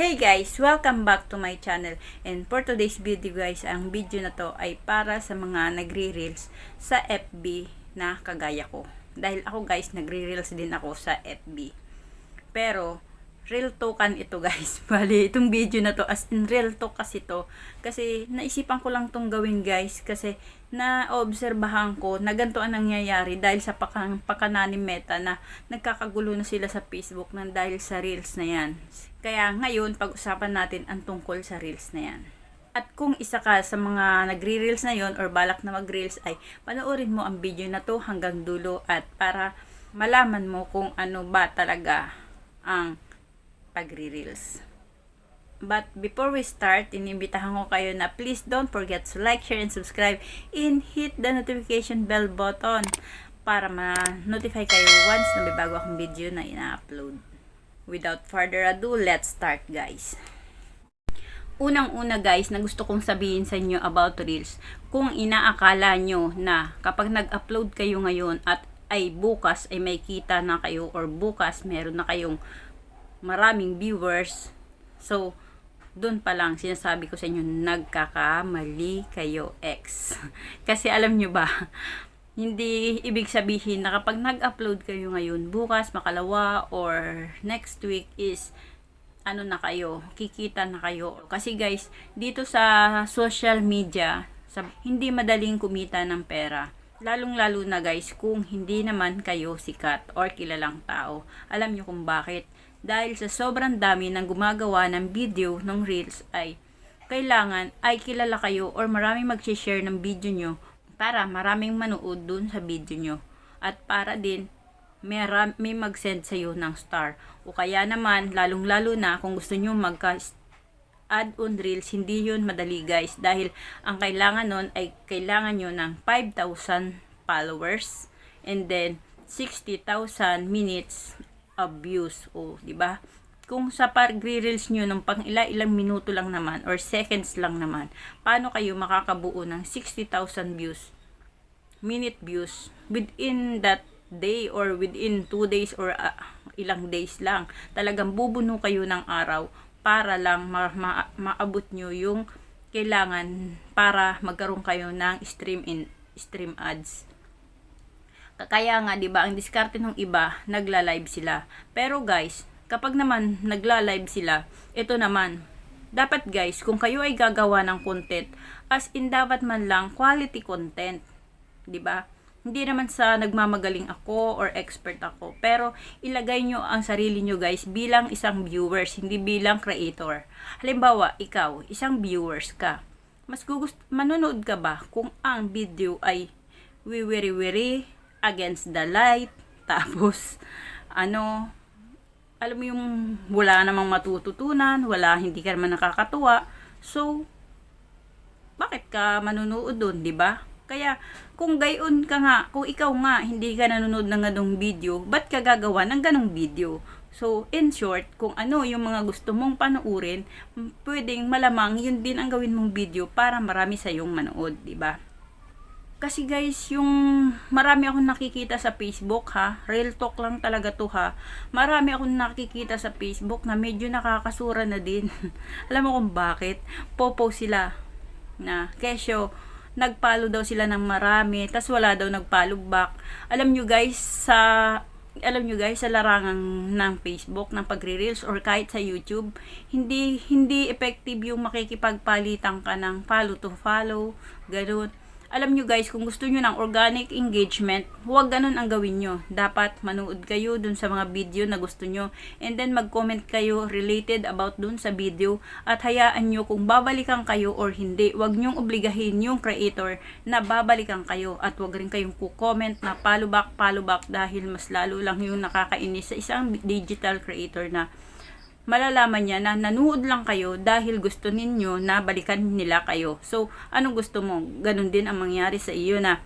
Hey guys! Welcome back to my channel. And for today's video guys, ang video na to ay para sa mga nagre-reels sa FB na kagaya ko. Dahil ako guys, nagre-reels din ako sa FB. Pero, real token ito guys. Bali, itong video na to, as in real talk kasi to. Kasi, naisipan ko lang tong gawin guys. Kasi, na-obserbahan ko na ganito ang nangyayari dahil sa pakang, pakana ni Meta na nagkakagulo na sila sa Facebook nang dahil sa reels na yan. Kaya ngayon, pag-usapan natin ang tungkol sa reels na yan. At kung isa ka sa mga nagre-reels na yon or balak na mag-reels ay panoorin mo ang video na to hanggang dulo at para malaman mo kung ano ba talaga ang pagre-reels. But before we start, inimbitahan ko kayo na please don't forget to like, share, and subscribe and hit the notification bell button para ma-notify kayo once na may bago akong video na ina-upload. Without further ado, let's start guys. Unang-una guys na gusto kong sabihin sa inyo about Reels, kung inaakala nyo na kapag nag-upload kayo ngayon at ay bukas ay may kita na kayo or bukas meron na kayong maraming viewers, so doon pa lang sinasabi ko sa inyo nagkakamali kayo X. Kasi alam nyo ba, hindi ibig sabihin na kapag nag-upload kayo ngayon, bukas, makalawa, or next week is ano na kayo, kikita na kayo. Kasi guys, dito sa social media, sa, hindi madaling kumita ng pera. Lalong-lalo na guys, kung hindi naman kayo sikat or kilalang tao. Alam nyo kung bakit? Dahil sa sobrang dami ng gumagawa ng video ng Reels ay kailangan ay kilala kayo or maraming mag-share ng video nyo para maraming manood dun sa video nyo. At para din may, may mag-send sa'yo ng star. O kaya naman, lalong-lalo na kung gusto nyo magka add-on reels, hindi yun madali guys. Dahil ang kailangan nun ay kailangan nyo ng 5,000 followers and then 60,000 minutes views. O, di ba? Kung sa pag-reels nyo ng pang ila ilang minuto lang naman or seconds lang naman, paano kayo makakabuo ng 60,000 views, minute views within that day or within 2 days or uh, ilang days lang. Talagang bubuno kayo ng araw para lang ma- ma- maabot nyo yung kailangan para magkaroon kayo ng stream in stream ads. Kaya nga 'di ba ang diskarte ng iba, nagla-live sila. Pero guys, kapag naman nagla-live sila, ito naman dapat guys, kung kayo ay gagawa ng content, as in dapat man lang quality content. 'Di ba? Hindi naman sa nagmamagaling ako or expert ako. Pero ilagay nyo ang sarili nyo guys bilang isang viewers, hindi bilang creator. Halimbawa, ikaw, isang viewers ka. Mas gugust manonood ka ba kung ang video ay wiwiri-wiri against the light, tapos ano, alam mo yung wala namang matututunan, wala, hindi ka naman nakakatuwa. So, bakit ka manunood doon, di ba? Kaya, kung gayon ka nga, kung ikaw nga, hindi ka nanonood ng ganong video, ba't ka gagawa ng ganong video? So, in short, kung ano yung mga gusto mong panoorin, pwedeng malamang yun din ang gawin mong video para marami sa yung manood, di ba? Kasi guys, yung marami akong nakikita sa Facebook ha, real talk lang talaga to ha. Marami akong nakikita sa Facebook na medyo nakakasura na din. Alam mo kung bakit? Popo sila na kesyo nagpalo daw sila ng marami, tas wala daw nagpalo back. Alam nyo guys, sa alam nyo guys, sa larangan ng Facebook, ng pagre-reels, or kahit sa YouTube, hindi, hindi effective yung makikipagpalitan ka ng follow to follow, ganun alam nyo guys, kung gusto nyo ng organic engagement, huwag ganun ang gawin nyo. Dapat manood kayo dun sa mga video na gusto nyo. And then mag-comment kayo related about dun sa video. At hayaan nyo kung babalikan kayo or hindi. Huwag nyong obligahin yung creator na babalikan kayo. At huwag rin kayong kukomment na follow back, follow back dahil mas lalo lang yung nakakainis sa isang digital creator na malalaman niya na nanood lang kayo dahil gusto ninyo na balikan nila kayo. So, anong gusto mo? Ganon din ang mangyari sa iyo na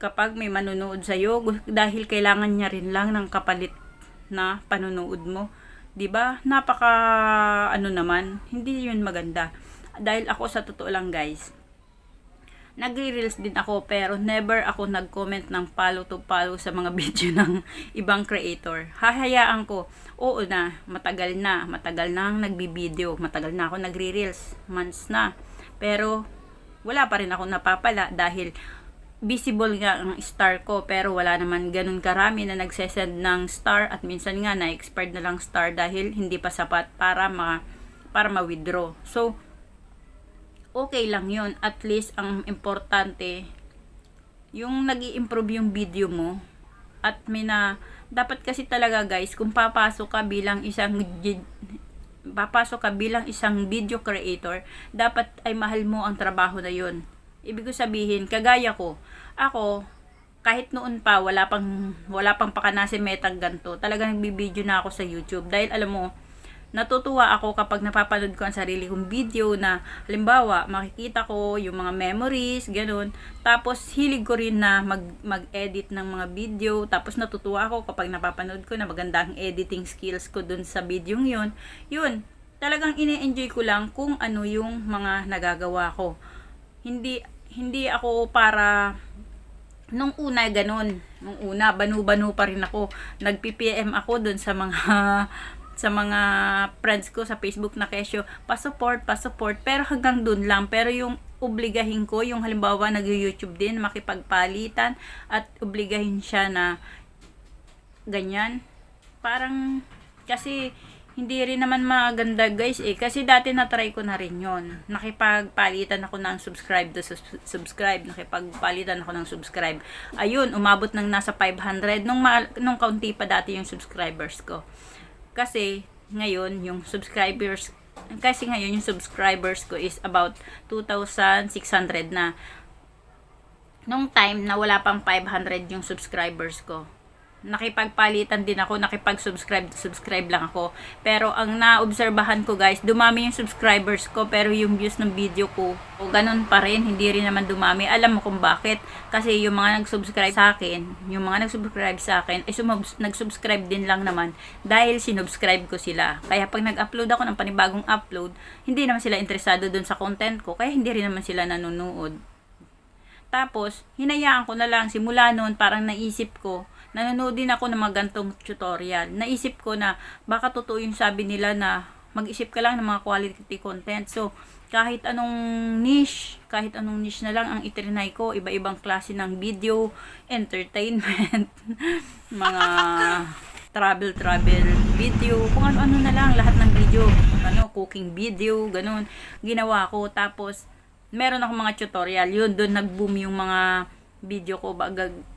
kapag may manonood sa iyo dahil kailangan niya rin lang ng kapalit na panonood mo. 'Di ba? Napaka ano naman, hindi 'yun maganda. Dahil ako sa totoo lang, guys. nagre-reels din ako pero never ako nag-comment ng follow to follow sa mga video ng ibang creator. Hahayaan ko, oo na, matagal na, matagal na ang nagbibideo, matagal na ako nagre-reels, months na. Pero wala pa rin ako napapala dahil visible nga ang star ko pero wala naman ganun karami na nagsesend ng star at minsan nga na-expired na lang star dahil hindi pa sapat para ma para ma-withdraw. So, okay lang yun. At least, ang importante, yung nag improve yung video mo, at may na, dapat kasi talaga guys, kung papasok ka bilang isang, papasok ka bilang isang video creator, dapat ay mahal mo ang trabaho na yun. Ibig ko sabihin, kagaya ko, ako, kahit noon pa, wala pang, wala pang pakanasin metang ganto, talagang nagbibideo na ako sa YouTube. Dahil alam mo, natutuwa ako kapag napapanood ko ang sarili kong video na halimbawa makikita ko yung mga memories ganun. Tapos hilig ko rin na mag mag-edit ng mga video. Tapos natutuwa ako kapag napapanood ko na maganda ang editing skills ko dun sa video yun. Yun talagang ine-enjoy ko lang kung ano yung mga nagagawa ko. Hindi hindi ako para nung una ganun. Nung una banu-banu pa rin ako. nag-PPM ako dun sa mga sa mga friends ko sa Facebook na kesyo, pa-support, pa-support, pero hanggang dun lang. Pero yung obligahin ko, yung halimbawa nag-YouTube din, makipagpalitan, at obligahin siya na ganyan. Parang, kasi, hindi rin naman maganda guys eh. Kasi dati na-try ko na rin yon Nakipagpalitan ako ng subscribe to subscribe. Nakipagpalitan ako ng subscribe. Ayun, umabot ng nasa 500. Nung, nung kaunti pa dati yung subscribers ko. Kasi, ngayon, yung subscribers, kasi ngayon, yung subscribers ko is about 2,600 na. Nung time na wala pang 500 yung subscribers ko, nakipagpalitan din ako, nakipag-subscribe, subscribe lang ako. Pero ang naobserbahan ko guys, dumami yung subscribers ko, pero yung views ng video ko, o ganun pa rin, hindi rin naman dumami. Alam mo kung bakit? Kasi yung mga nag-subscribe sa akin, yung mga nag-subscribe sa akin, ay sumub- nag-subscribe din lang naman dahil sinubscribe ko sila. Kaya pag nag-upload ako ng panibagong upload, hindi naman sila interesado dun sa content ko, kaya hindi rin naman sila nanonood. Tapos, hinayaan ko na lang, simula noon, parang naisip ko, nanonood din ako ng mga gantong tutorial. Naisip ko na, baka totoo yung sabi nila na, mag-isip ka lang ng mga quality content. So, kahit anong niche, kahit anong niche na lang ang itrinay ko, iba-ibang klase ng video, entertainment, mga travel travel video, kung ano-ano na lang, lahat ng video, ano, cooking video, ganun, ginawa ko. Tapos, meron ako mga tutorial, yun, doon nag-boom yung mga video ko,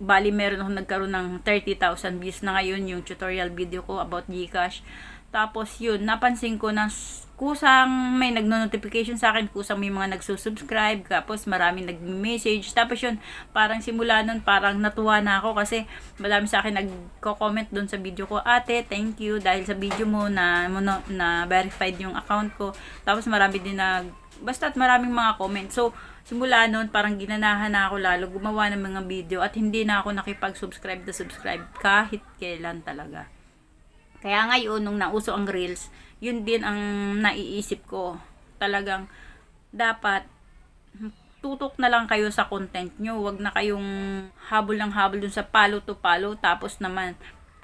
bali meron ako nagkaroon ng 30,000 views na ngayon yung tutorial video ko about Gcash. Tapos yun, napansin ko na kusang may nagno-notification sa akin, kusang may mga nagsusubscribe, tapos maraming nag-message. Tapos yun, parang simula nun, parang natuwa na ako kasi madami sa akin nagko-comment doon sa video ko, ate, thank you dahil sa video mo na, mono, na verified yung account ko. Tapos marami din nag, basta't maraming mga comment. So, simula nun, parang ginanahan na ako lalo gumawa ng mga video at hindi na ako nakipag-subscribe na subscribe kahit kailan talaga. Kaya ngayon, nung nauso ang Reels, yun din ang naiisip ko. Talagang, dapat, tutok na lang kayo sa content nyo. Huwag na kayong habol ng habol dun sa palo to palo. Tapos naman,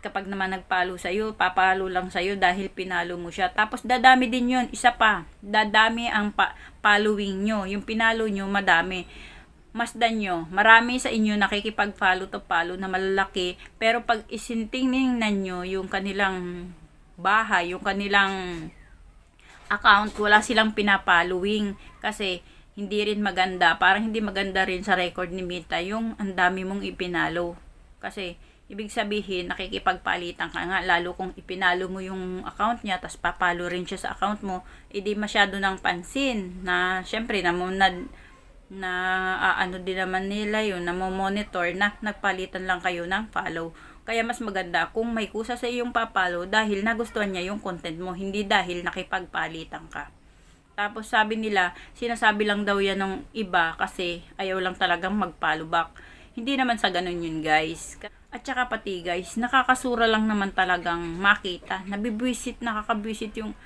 kapag naman nagpalo sa'yo, papalo lang sa'yo dahil pinalo mo siya. Tapos dadami din yun. Isa pa, dadami ang pa- following nyo. Yung pinalo nyo, madami masdan nyo, marami sa inyo nakikipag-follow to follow na malalaki, pero pag isintingnan nyo yung kanilang bahay, yung kanilang account, wala silang pinapallowing kasi hindi rin maganda, parang hindi maganda rin sa record ni Mita yung ang dami mong ipinalo. Kasi ibig sabihin nakikipagpalitan ka nga lalo kung ipinalo mo yung account niya tapos papalo rin siya sa account mo, edi masyado ng pansin na syempre na, na na ano din naman nila yun, monitor na nagpalitan lang kayo ng follow. Kaya mas maganda kung may kusa sa iyong papalo dahil nagustuhan niya yung content mo, hindi dahil nakipagpalitan ka. Tapos sabi nila, sinasabi lang daw yan ng iba kasi ayaw lang talagang mag-follow back. Hindi naman sa ganun yun guys. At saka pati guys, nakakasura lang naman talagang makita. Nabibwisit, nakakabwisit yung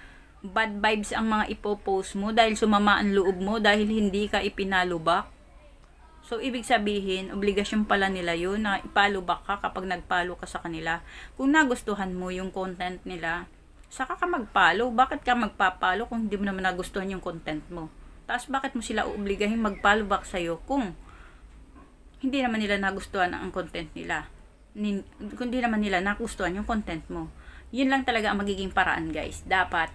bad vibes ang mga ipopost mo dahil sumama ang loob mo dahil hindi ka ipinalubak. So, ibig sabihin, obligasyon pala nila yun na ipalo back ka kapag nagpalo ka sa kanila. Kung nagustuhan mo yung content nila, saka ka magpalo. Bakit ka magpapalo kung hindi mo naman nagustuhan yung content mo? Tapos, bakit mo sila uobligahin magpalo back sa'yo kung hindi naman nila nagustuhan ang content nila? Nin, kung hindi naman nila nagustuhan yung content mo. Yun lang talaga ang magiging paraan, guys. Dapat,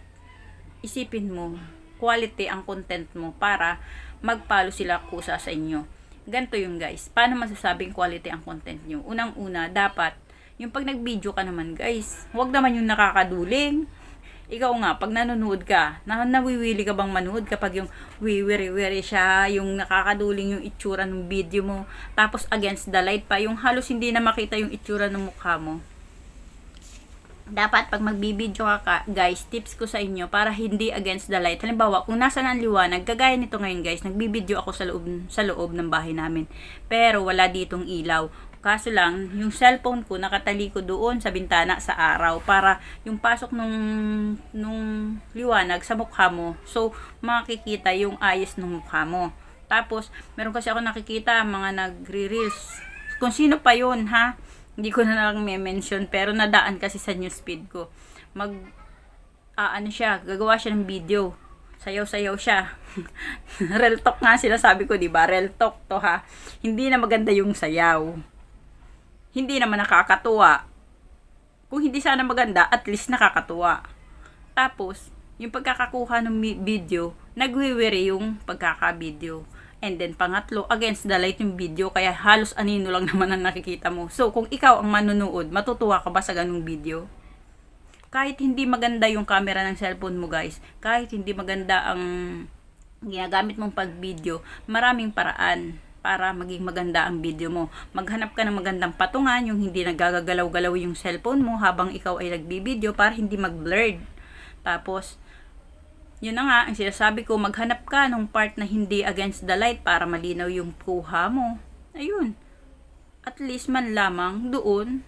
isipin mo, quality ang content mo para magpalo sila kusa sa inyo. Ganto yung guys. Paano masasabing quality ang content nyo? Unang-una, dapat, yung pag nag-video ka naman guys, huwag naman yung nakakaduling. Ikaw nga, pag nanonood ka, na nawiwili ka bang manood kapag yung wiwiri-wiri siya, yung nakakaduling yung itsura ng video mo, tapos against the light pa, yung halos hindi na makita yung itsura ng mukha mo dapat pag magbibideo ka, ka, guys, tips ko sa inyo para hindi against the light. Halimbawa, kung nasa ang liwanag, kagaya nito ngayon guys, nagbibideo ako sa loob, sa loob ng bahay namin. Pero wala ditong ilaw. Kaso lang, yung cellphone ko nakataliko doon sa bintana sa araw para yung pasok nung, nung liwanag sa mukha mo. So, makikita yung ayos ng mukha mo. Tapos, meron kasi ako nakikita mga nagre-reels. Kung sino pa yun, ha? Hindi ko na lang may mention pero nadaan kasi sa newsfeed ko. Mag ah, ano siya, gagawa siya ng video. Sayaw-sayaw siya. Real talk nga sila sabi ko, 'di ba? Real talk to ha. Hindi na maganda yung sayaw. Hindi naman nakakatuwa. Kung hindi sana maganda, at least nakakatuwa. Tapos, yung pagkakakuha ng video, nagwiwiri yung pagkaka-video. And then, pangatlo, against the light yung video, kaya halos anino lang naman ang nakikita mo. So, kung ikaw ang manunood, matutuwa ka ba sa ganung video? Kahit hindi maganda yung camera ng cellphone mo, guys, kahit hindi maganda ang ginagamit mong pag-video, maraming paraan para maging maganda ang video mo. Maghanap ka ng magandang patungan, yung hindi nagagalaw-galaw yung cellphone mo habang ikaw ay nagbibideo para hindi mag-blurred. Tapos, yun na nga, ang sinasabi ko, maghanap ka ng part na hindi against the light para malinaw yung kuha mo. Ayun. At least man lamang doon,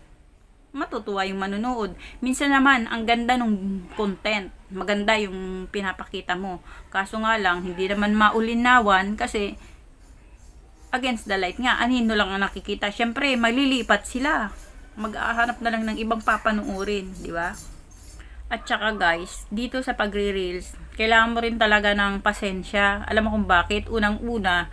matutuwa yung manonood. Minsan naman, ang ganda ng content. Maganda yung pinapakita mo. Kaso nga lang, hindi naman maulinawan kasi against the light nga, anino lang ang nakikita. Siyempre, malilipat sila. Mag-ahanap na lang ng ibang papanuorin, di ba? At saka guys, dito sa pagre-reels, kailangan mo rin talaga ng pasensya. Alam mo kung bakit? Unang-una,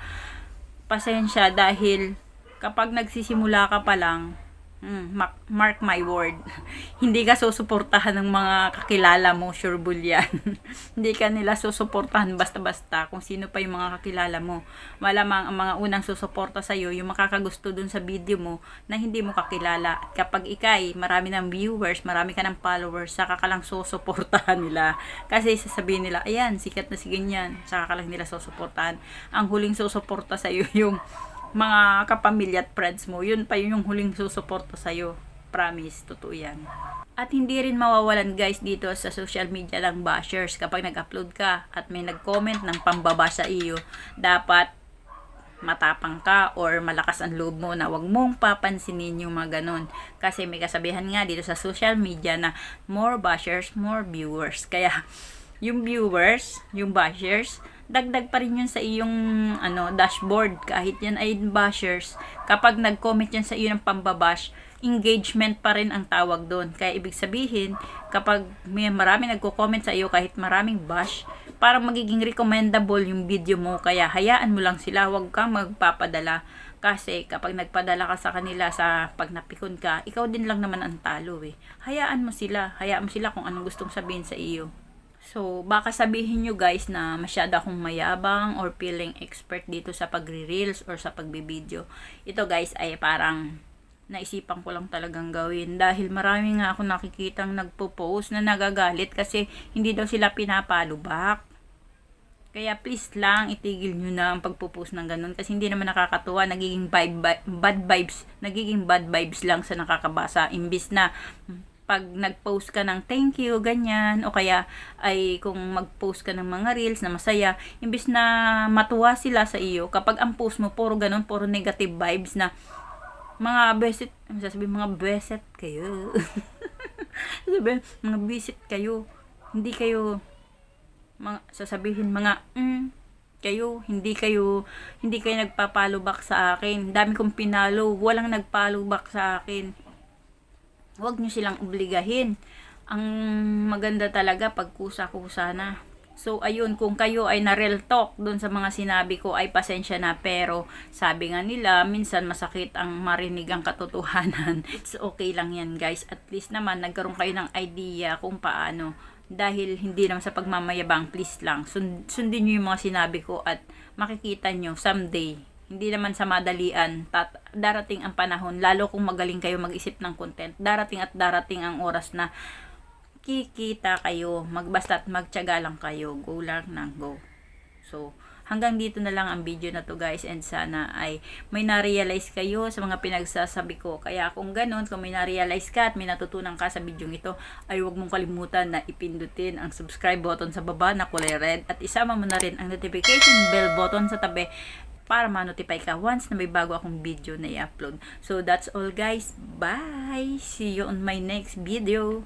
pasensya dahil kapag nagsisimula ka pa lang, mm, mark, mark my word, hindi ka susuportahan ng mga kakilala mo, sure bull yan. hindi ka nila susuportahan basta-basta kung sino pa yung mga kakilala mo. Malamang ang mga unang susuporta sa'yo, yung makakagusto dun sa video mo na hindi mo kakilala. At kapag ikay, marami ng viewers, marami ka ng followers, saka ka lang susuportahan nila. Kasi sasabihin nila, ayan, sikat na si ganyan, saka ka lang nila susuportahan. Ang huling susuporta sa'yo yung mga kapamilya at friends mo, yun pa yun yung huling susuporta sa'yo. Promise, totoo yan. At hindi rin mawawalan guys dito sa social media lang bashers kapag nag-upload ka at may nag-comment ng pambaba sa iyo. Dapat matapang ka or malakas ang loob mo na wag mong papansinin yung mga ganun. Kasi may kasabihan nga dito sa social media na more bashers, more viewers. Kaya yung viewers, yung bashers, dagdag pa rin yun sa iyong ano dashboard. Kahit yan ay bashers kapag nag-comment yan sa iyo ng pambabash engagement pa rin ang tawag doon. Kaya ibig sabihin kapag may marami nagko-comment sa iyo kahit maraming bash para magiging recommendable yung video mo. Kaya hayaan mo lang sila wag kang magpapadala. Kasi kapag nagpadala ka sa kanila sa pag napikon ka ikaw din lang naman ang talo eh. Hayaan mo sila. Hayaan mo sila kung anong gustong sabihin sa iyo So, baka sabihin nyo guys na masyado akong mayabang or feeling expert dito sa pagre-reels or sa pagbibideo. Ito guys ay parang naisipan ko lang talagang gawin dahil marami nga ako nakikitang nagpo-post na nagagalit kasi hindi daw sila pinapalo back. Kaya please lang, itigil nyo na ang pagpo-post ng ganun kasi hindi naman nakakatuwa, nagiging vibe, bad vibes, nagiging bad vibes lang sa nakakabasa imbis na pag nag-post ka ng thank you, ganyan, o kaya ay kung mag-post ka ng mga reels na masaya, imbis na matuwa sila sa iyo, kapag ang post mo, puro ganun, puro negative vibes na mga beset, ano sasabihin, mga beset kayo. sasabihin, mga visit kayo. Hindi kayo, mga, sasabihin, mga, mm, kayo. Hindi kayo, hindi kayo nagpa-follow back sa akin. Dami kong pinalo, walang nag-follow back sa akin. Huwag nyo silang obligahin. Ang maganda talaga pag kusa-kusa na. So, ayun, kung kayo ay na-real talk doon sa mga sinabi ko, ay pasensya na. Pero, sabi nga nila, minsan masakit ang marinig ang katotohanan. It's okay lang yan, guys. At least naman, nagkaroon kayo ng idea kung paano. Dahil hindi naman sa pagmamayabang, please lang. Sund- sundin nyo yung mga sinabi ko at makikita nyo someday. Hindi naman sa madalian. Tat- darating ang panahon, lalo kung magaling kayo mag-isip ng content. Darating at darating ang oras na kikita kayo. Magbasta't magtyaga lang kayo. Go lang ng go. So, hanggang dito na lang ang video na to guys and sana ay may na-realize kayo sa mga pinagsasabi ko. Kaya kung ganun, kung may na-realize ka at may natutunan ka sa video ito, ay huwag mong kalimutan na ipindutin ang subscribe button sa baba na kulay red at isama mo na rin ang notification bell button sa tabi para ma-notify ka once na may bago akong video na i-upload. So that's all guys. Bye! See you on my next video.